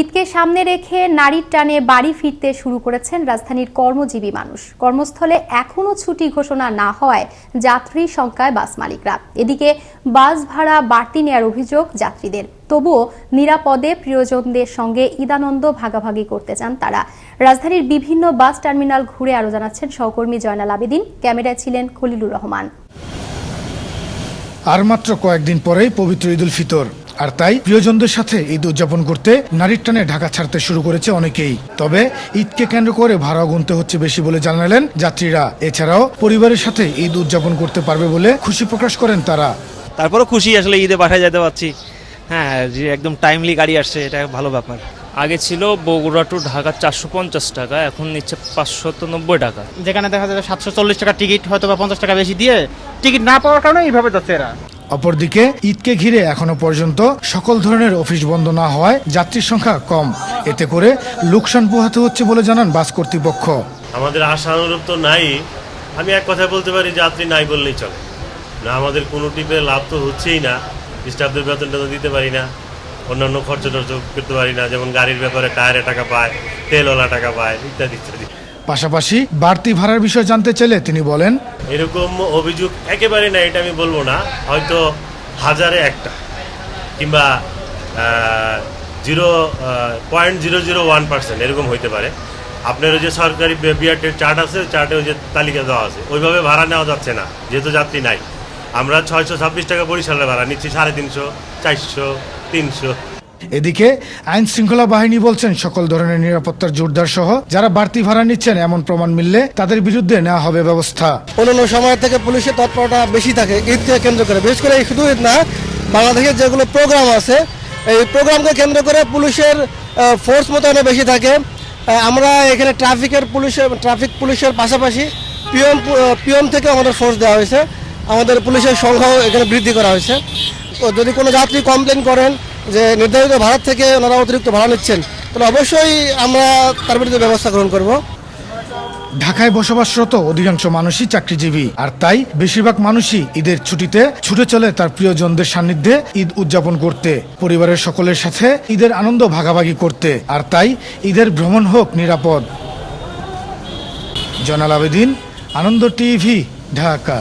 ঈদকে সামনে রেখে নারীর টানে বাড়ি ফিরতে শুরু করেছেন রাজধানীর কর্মজীবী মানুষ। কর্মস্থলে এখনও ছুটি ঘোষণা না হওয়ায় যাত্রী সংখ্যায় বাস মালিকরা। এদিকে বাস ভাড়া বাড়তি নেয়ার অভিযোগ যাত্রীদের। তবুও নিরাপদে প্রিয়জনদের সঙ্গে ঈদানন্দ ভাগাভাগি করতে চান তারা। রাজধানীর বিভিন্ন বাস টার্মিনাল ঘুরে আরও জানাচ্ছেন সহকর্মী জয়নাল আবেদিন। ক্যামেরায় ছিলেন খলিলুর রহমান। আর মাত্র কয়েকদিন পরেই পবিত্র ঈদুল ফিতর। আর তাই প্রিয়জনদের সাথে ঈদ উদযাপন করতে নারীর টানে ঢাকা ছাড়তে শুরু করেছে অনেকেই। তবে ঈদকে কেন্দ্র করে ভাড়া গুনতে হচ্ছে বেশি বলে জানালেন যাত্রীরা। এছাড়াও পরিবারের সাথে ঈদ উদযাপন করতে পারবে বলে খুশি প্রকাশ করেন তারা। তারপরেও খুশি আসলে ঈদে বাসায় যেতে পারছি। হ্যাঁ যে একদম টাইমলি গাড়ি আসছে এটা ভালো ব্যাপার। আগে ছিল বগুড়া টু ঢাকা চারশো পঞ্চাশ টাকা এখন নিচ্ছে পাঁচশত নব্বই টাকা। যেখানে দেখা যাবে সাতশো চল্লিশ টাকা টিকিট হয়তো বা পঞ্চাশ টাকা বেশি দিয়ে টিকিট না পাওয়ার কারণে এইভাবে যাচ্ছে এরা। অপরদিকে, ঈদকে ঘিরে এখনও পর্যন্ত সকল ধরনের অফিস বন্ধ না হওয়ায় যাত্রীর সংখ্যা কম। এতে করে লোকসান পোহাতে হচ্ছে বলে জানান বাস কর্তৃপক্ষ। আমাদের আশা অনুরূপ তো নাই। আমি এক কথায় বলতে পারি, যাত্রী নাই বললেই চলে। না, আমাদের কোনো টিপে লাভ তো হচ্ছেই না। স্টাফদের বেতনটা তো দিতে পারি না। অন্যান্য খরচ টর্চ করতে পারি না। যেমন গাড়ির ব্যাপারে টায়ারে টাকা পায়, তেলওয়ালা টাকা পায়, ইত্যাদি ইত্যাদি। পাশাপাশি বাড়তি ভাড়ার বিষয় জানতে চাইলে তিনি বলেন, এরকম অভিযোগ একেবারে না এটা আমি বলব না। হয়তো হাজারে একটা কিংবা zero point zero zero one percent এরকম হইতে পারে। আপনার ওই যে সরকারি বিআরটির চার্ট আছে, চার্টে ওই যে তালিকা দেওয়া আছে। ওইভাবে ভাড়া নেওয়া যাচ্ছে না, যেহেতু যাত্রী নাই। আমরা ছয়শো ছাব্বিশ টাকা বরিশালের ভাড়া নিচ্ছি, সাড়ে তিনশো, চারশো, তিনশো। এদিকে আইন শৃঙ্খলা বাহিনী বলছেন, সকল ধরনের নিরাপত্তার জোরদার সহ যারা বাড়তি ভাড়া নিচ্ছেন, এমন প্রমাণ মিললে তাদের বিরুদ্ধে নেওয়া হবে ব্যবস্থা। অন্যান্য সময় থেকে পুলিশের তৎপরতা বেশি থাকে, ঈদকে কেন্দ্র করে। বিশেষ করে শুধু ঈদ না বাংলাদেশের যেগুলো প্রোগ্রাম আছে, এই প্রোগ্রামকে কেন্দ্র করে পুলিশের ফোর্স মোতায়েন বেশি থাকে। আমরা এখানে ট্রাফিকের পুলিশের ট্রাফিক পুলিশের পাশাপাশি পিএম পিএম থেকে আমাদের ফোর্স দেওয়া হয়েছে। আমাদের পুলিশের সংখ্যাও এখানে বৃদ্ধি করা হয়েছে। যদি কোনো যাত্রী কমপ্লেন করেন যে নির্ধারিত ভাড়া থেকে ওনারা অতিরিক্ত ভাড়া নিচ্ছেন, তাহলে অবশ্যই আমরা তার বিরুদ্ধে ব্যবস্থা গ্রহণ করব। ঢাকায় বসবাসরত অধিকাংশ মানুষই চাকরিজীবী, আর তাই বেশিরভাগ মানুষই ঈদের ছুটিতে ছুটে চলে তার প্রিয়জনদের সান্নিধ্যে ঈদ উদযাপন করতে, পরিবারের সকলের সাথে ঈদের আনন্দ ভাগাভাগি করতে, আর তাই ঈদের ভ্রমণ হোক নিরাপদ। জনাল আবেদিন, আনন্দ টিভি, ঢাকা।